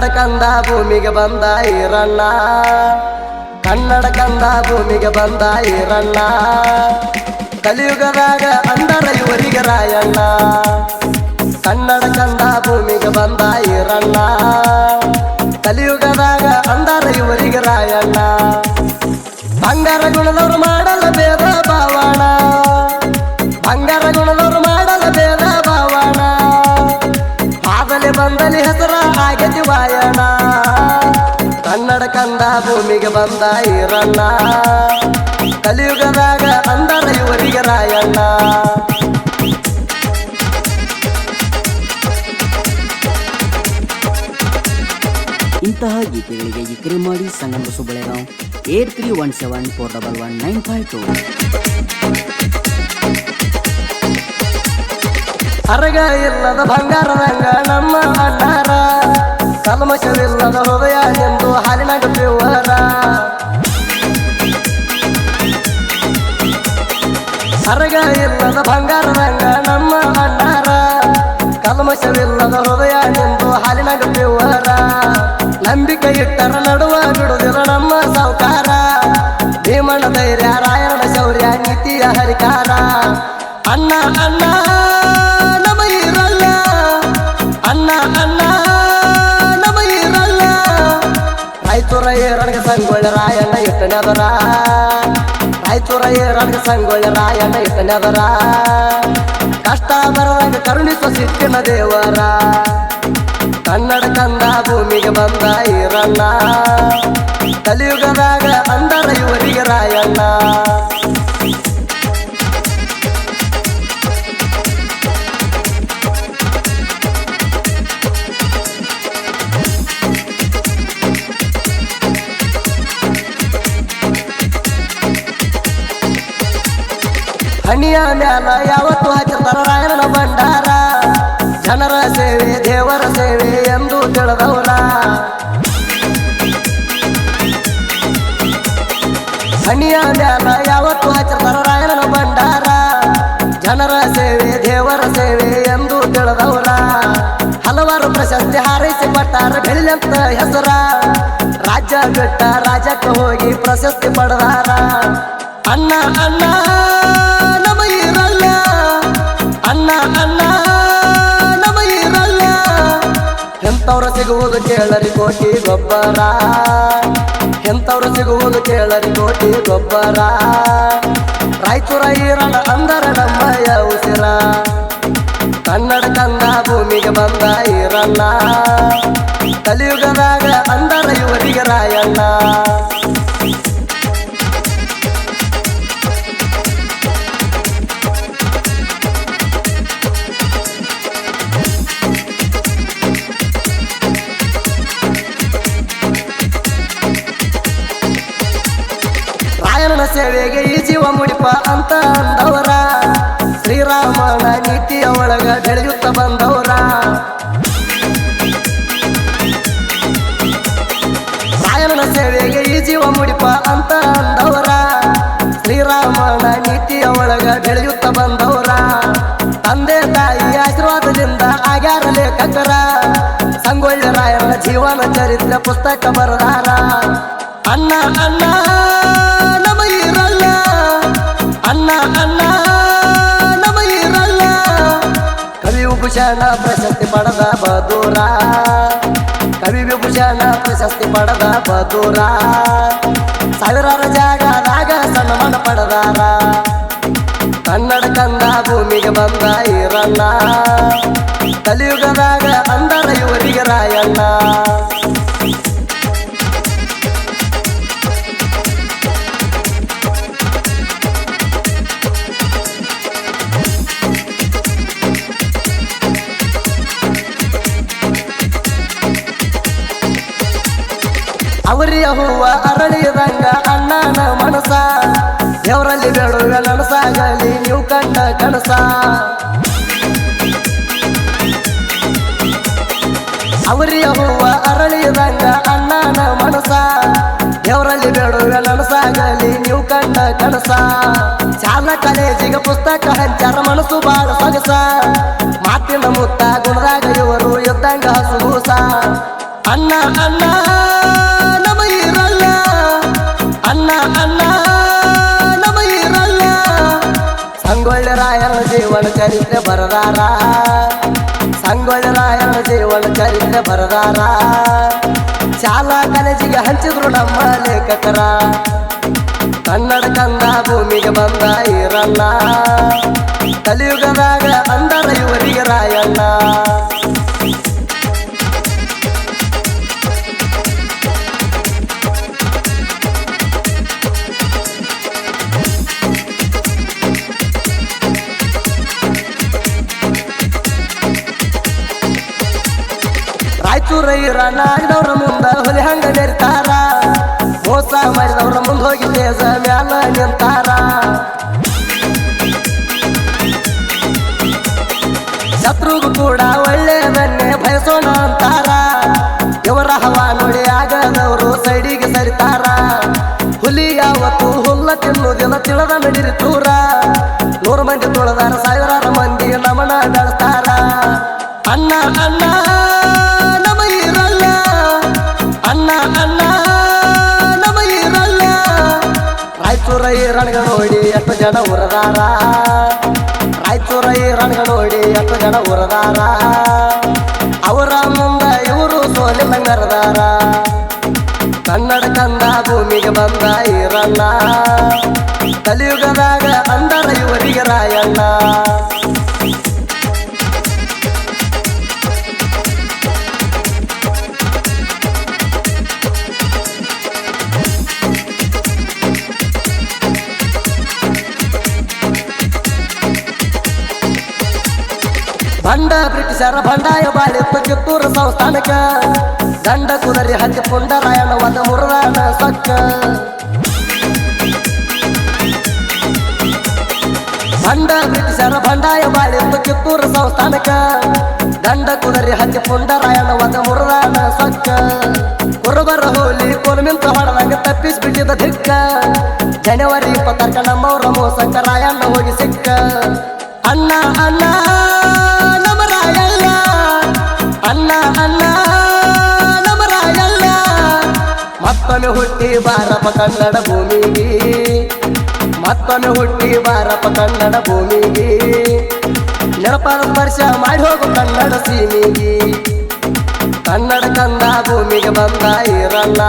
ಕಂದ ಭೂಮಿಗೆ ಬಂದ ಈರಣ್ಣ. ಕನ್ನಡ ಕಂದ ಭೂಮಿಗೆ ಬಂದ ಈರಣ್ಣ. ಕಲಿಯುಗದಾಗ ಅಂದರ ಇವರಿಗೆ ರಾಯಣ್ಣ. ಕನ್ನಡ ಕಂದ ಭೂಮಿಗೆ ಬಂದ ಈರಣ್ಣ. ಕಲಿಯುಗದಾಗ ಅಂದರ ಇವರಿಗೆ ರಾಯಣ್ಣ. ಬಂಗಾರ ಗುಣದವ್ರು ವಾಯಣ ಕನ್ನಡ ಕಂದ ಭೂಮಿಗೆ ಬಂದ ಈರಣ್ಣ. ಕಲಿಯುಗದಾಗ ಅಂದರ ಇವರಿಗೆ ರಾಯಣ್ಣ. ಇಂತಹ ಗೀತೆಗಳಿಗೆ ಈ ಕರೆ ಮಾಡಿ Sangama Subbalegaon eight three one seven four double one nine five two. Araga ಇಲ್ಲದ ಬಂಗಾರದಂಗ ನಮ್ಮ ಅಣ್ಣಾರ. ಕಲ್ಮಶವಿಲ್ಲದ ಹೃದಯ ಎಂದು ಹಾಲಿನಾಗ ಪ್ಯೂವರ ಅರಗ ಇಲ್ಲದ ಬಂಗಾರದಂಗ ನಮ್ಮ ಅಣ್ಣಾರ ಕಲ್ಮಶವಿಲ್ಲದ ಹೃದಯ ಎಂದು ಹಾಲಿನಾಗ ಪ್ಯೂವರ ನಂಬಿಕೆ ಇಟ್ಟರ ನಡುವ ಬಿಡುದಿಲ್ಲ ನಮ್ಮ ಸಾವುಕಾರ ಭೀಮಣ್ಣ ಧೈರ್ಯ ರಾಯಣ ಶೌರ್ಯ ನೀತಿಯ ಹರಿಕಾರ ಅಣ್ಣ ಅಣ್ಣ ಇಟ್ಟನೆದರ ರಾಯಚೂರ ಏರಣಿಗೆ ಸಂಗೊಳ್ಳ ರಾಯಣ್ಣ ಇಟ್ಟನೆದರ ಕಷ್ಟ ಬರದಾಗ ಕರುಣಿಸುವ ಸಿಕ್ಕಿನ ದೇವರ. ಕನ್ನಡ ಕಂದ ಭೂಮಿಗೆ ಬಂದ ಈರಣ್ಣ. ಕಲಿಯುಗದಾಗ ಅಂದರ ಇವರಿಗೆ ರಾಯಣ್ಣ. ಹಣಿಯ ಮ್ಯಾಲ ಯಾವತ್ತು ಹಾಕಿರ್ತಾರ ಭಂಡಾರ. ಜನರ ಸೇವೆ, ದೇವರ ಸೇವೆ ಎಂದು ತಿಳಿದವರ. ಹಣಿಯ ಮ್ಯಾಲ ಯಾವತ್ತು ಹಾಕಿರ್ತಾರ ಭಂಡಾರ. ಜನರ ಸೇವೆ, ದೇವರ ಸೇವೆ ಎಂದು ತಿಳಿದವರ. ಹಲವಾರು ಪ್ರಶಸ್ತಿ ಹಾರೈಸಿ ಪಟ್ಟಾರ ಬೆಳಿಲಂತ ಹೆಸರ. ರಾಜ್ಯ ಬಿಟ್ಟ ರಾಜಕ್ಕೆ ಹೋಗಿ ಪ್ರಶಸ್ತಿ ಪಡೆದಾರ. ಅಣ್ಣ ಅಣ್ಣ. ಸಿಗುವುದು ಕೇಳರಿ ಕೋಟಿ ಗೊಬ್ಬರ. ಎಂಥವ್ರು ಸಿಗುವುದು ಕೇಳರಿ ಕೋಟಿ ಗೊಬ್ಬರ. ರಾಯಚೂರ ಈರಣ ಅಂದರ ನಮ್ಮಯ ಉಸಿರ. ಕನ್ನಡ ಕಂದ ಭೂಮಿಗೆ ಬಂದ ಈರಣ್ಣ. ಕಲಿಯುಗದಾಗ ಅಂದರ ಇವರಿಗೆ ರಾಯಣ್ಣ. ಸೇವೆಗೆ ಈ ಜೀವ ಮುಡಿಪ ಅಂತ ಅಂದವರ. ಶ್ರೀರಾಮನ ನೀತಿಯ ಒಳಗ ಬೆಳೆಯುತ್ತ ಬಂದವರ. ಸಾಯನ ಸೇವೆಗೆ ಈ ಜೀವ ಮುಡಿಪ ಅಂತ ಅಂದವರ. ಶ್ರೀರಾಮನ ನೀತಿಯ ಒಳಗ ಬೆಳೆಯುತ್ತ ಬಂದವರ. ತಂದೆ ತಾಯಿ ಆಶೀರ್ವಾದದಿಂದ ಆಗ್ಯಾರ ಲೇಖಕರ. ಸಂಗೊಳ್ಳಿ ರಾಯರ ಜೀವನ ಚರಿತ್ರೆ ಪುಸ್ತಕ ಬರದಾರ. ಅಣ್ಣ ಅಣ್ಣ. ಅಣ್ಣ ಅಣ್ಣ ನಮ ಇರಲ್ಲ ಕವಿ ವಿಭೂಷಣ ಪ್ರಶಸ್ತಿ ಪಡೆದ ಬದೂರ ಕವಿ ವಿಭೂಷಣ ಪ್ರಶಸ್ತಿ ಪಡೆದ ಬದೂರ ಸಾವಿರಾರು ಜಾಗದಾಗ ಸನ್ಮಾನ ಪಡೆದಾರ. ಕನ್ನಡ ಕಂದ ಭೂಮಿಗೆ ಬಂದ ಇರಲ್ಲ ಕಲಿಯುಗದಾಗ ಅಂದರ ಇವರಿಗೆ ರಾಯಣ್ಣ. ಹೂವ ಅರಳಿದಂಗ ಅಣ್ಣನ ಮನಸ ದೇವರಲ್ಲಿ ಬೇಡುವ ನನಸಾಗಲಿ ನೀವು ಕಂಡ ಕನಸ. ಅವರಿಯ ಹೂವ ಅರಳಿದಂಗ ಅಣ್ಣನ ಮನಸ ದೇವರಲ್ಲಿ ಬೇಡುವ ನನಸಾಗಲಿ ನೀವು ಕಂಡ ಕನಸ. ಶಾಲ ಕಾಲೇಜಿಗೆ ಪುಸ್ತಕ ಹಂಚಾರ ಮನಸ್ಸು ಬಾಳ ಸೊಗಸ. ಮಾತಿನ ಮುತ್ತ ಗುಣದಾಗ ಇವರು ಯುದ್ಧ ಹಸುಗೂಸ ಅಣ್ಣ ಅಣ್ಣ ಚರಿತ್ರೆ ಬರದಾರ. ಸಂಗೊಳ್ಳರಾಯನ ಜೀವನ ಚರಿತ್ರೆ ಬರದಾರ. ಶಾಲಾ ಕಾಲೇಜಿಗೆ ಹಂಚಿದ್ರು ನಮ್ಮ ಲೇಖಕರ. ಕನ್ನಡ ಕಂದ ಭೂಮಿಗೆ ಬಂದ ಇರಲ್ಲ ಕಲಿಯುಗದಾಗ ಅಂದರ ಇವರಿಗೆ ರಾಯಣ್ಣ. ಈರಣ್ಣ ಆಗಿದವ್ರ ಮುಂದ ಹೊಲಿ ಹಂಗ ನೆರಿತಾರ. ಮೋಸ ಮಾಡಿದವ್ರ ಮುಂದೆ ಹೋಗಿ ತೇಜ ಮ್ಯಾಲ ನಿಂತಾರ. ಶತ್ರುಗೂ ಕೂಡ ಒಳ್ಳೆಯದನ್ನೇ ಬಯಸೋಣ ಅಂತಾರ. ಇವರ ಹವಾ ನೋಡಿ ಆಗದವರು ಸೈಡಿಗೆ ಸರಿತಾರ. ಹುಲಿ ಯಾವತ್ತು ಹುಲ್ಲ ತಿನ್ನುವುದಿಲ್ಲ ತಿಳದ ನಡಿರಿ ತೂರ ನೂರು ಮಂದಿ ತುಳದಾರ ಸಾವಿರಾರು ಮಂದಿ ನಮನ ಬೆಳೆಸ್ತಾರ ಅಣ್ಣ ಅಣ್ಣ ಜನ ಉರದಾರ. ರಾಯಚೂರ ಈರಣಗ ನೋಡಿ ಹತ್ತು ಜನ ಉರದಾರ. ಅವರ ಮುಂದ ಇವರು ಸೋಲಿಲ್ಲ ಮಂಗರದಾರ ಕನ್ನಡ ಕಂದ ಭೂಮಿಗೆ ಬಂದ ಈರಣ್ಣ. ಕಲಿಯುಗದಾಗ ಅಂದರ ಇವರಿಗೆ ರಾಯಣ್ಣ. ಬಂಡ ಬ್ರಿಟಿಷರ ಬಂಡಾಯ ಬಾಳಿತ್ತು ಕಿತ್ತೂರು ಸಂಸ್ಥಾನಕ ಗಂಡ ಕುದರಿ ಹತ್ತಿ ಪುಂಡರಾಯಣ ಒಂದ ಮುರದಾನ ಸಕ್ಕ. ಬಂಡ ಬ್ರಿಟಿಷರ ಬಂಡಾಯ ಬಾಳಿತ್ತು ಕಿತ್ತೂರು ಸಂಸ್ಥಾನಕ ಗಂಡ ಕುದರಿ ಹತ್ತಿ ಪುಂಡರಾಯಣ ಒಂದ ಮುರದಾನ ಸಕ್ಕ. ಕುರುಬರ ಹೋಲಿ ಕೊಲ್ಮಿಂತ ಹೊಡೆದಂಗ ತಪ್ಪಿಸ್ಬಿಟ್ಟಿದ ಧಿಕ್ಕ. ಜನವರಿ ಇಪ್ಪತ್ತಾರಕ ನಮ್ಮವ್ರ ಮೋಸಕ್ಕ ರಾಯಣ್ಣ ಹೋಗಿ ಸಿಕ್ಕ. ಅಣ್ಣ ಅಣ್ಣ. ಹುಟ್ಟಿ ಬಾರಪ್ಪ ಕನ್ನಡ ಭೂಮಿಗೆ. ಮತ್ತೊಮ್ಮೆ ಹುಟ್ಟಿ ಬಾರಪ್ಪ ಕನ್ನಡ ಭೂಮಿಗೆ. ನೆನಪನ ಸ್ಪರ್ಶ ಮಾಡಿ ಹೋಗು ಕನ್ನಡ ಸೀಮಿಗೆ. ಕನ್ನಡ ಕಂದ ಭೂಮಿಗೆ ಬಂದ ಇರಲ್ಲ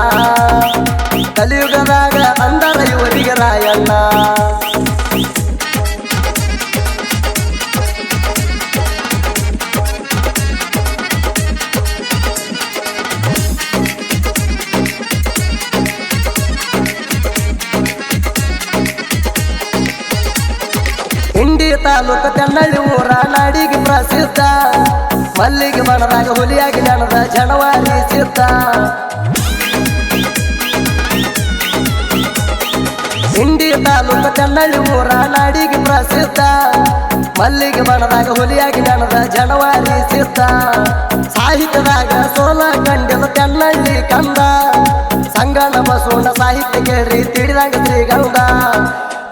ಕಲಿಯುಗದಾಗ ಅಂದರ ಇವರಿಗೆ ರಾಯಣ್ಣ. ತಾಲೂಕು ತೆನ್ನಳ್ಳಿ ಊರ ನಾಡಿಗೆ ಪ್ರಸಿದ್ಧ. ಮಲ್ಲಿಗೆ ಮಾಡದಾಗ ಹುಲಿಯಾಗಿ ನೆನದ ಜನವಾರಿ ಸಿದ್ಧ. ಹಿಂಡಿ ತಾಲೂಕು ತೆನ್ನಳ್ಳಿ ಊರ ನಾಡಿಗೆ ಪ್ರಸಿದ್ಧ. ಮಲ್ಲಿಗೆ ಮಾಡದಾಗ ಹುಲಿಯಾಗಿ ನೆನದ ಜನವಾರಿ ಸಿದ್ಧ. ಸಾಹಿತ್ಯದಾಗ ಸೋಲ ಕಂಡಿದ ತೆನ್ನಳ್ಳಿ ಕಂದ. ಸಂಗಣ ಬಸವಣ್ಣ ಸಾಹಿತ್ಯ ಕೇಳ್ರಿ, ತಿಳಿದಾಗ ಶ್ರೀಗಂಧ.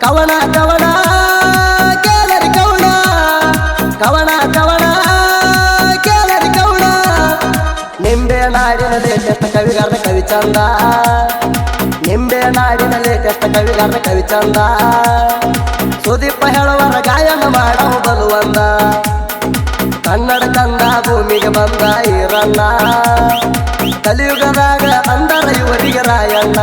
ಕವನ ಕವನ ಕವನ ಕವಣ ಕೇಳರಿ ಕವಣ. ನಿಂಬೆ ನಾಡಿನ ಕೆಟ್ಟ ಕವಿಗಾರ ಕವಿ ಚಂದ ನಿಂಬೆ ನಾಡಿನ ಕೆಟ್ಟ ಕವಿಗಾರ ಕವಿ ಚಂದ ಸುದೀಪ ಹೇಳುವರ ಗಾಯನ ಮಾಡವು ಬಲುವಂದ ಕನ್ನಡ ಕಂದ ಭೂಮಿಗೆ ಬಂದ ಈರಣ್ಣ. ಕಲಿಯುಗದಾಗ ಅಂದರ ಇವರಿಗೆ ರಾಯಣ್ಣ.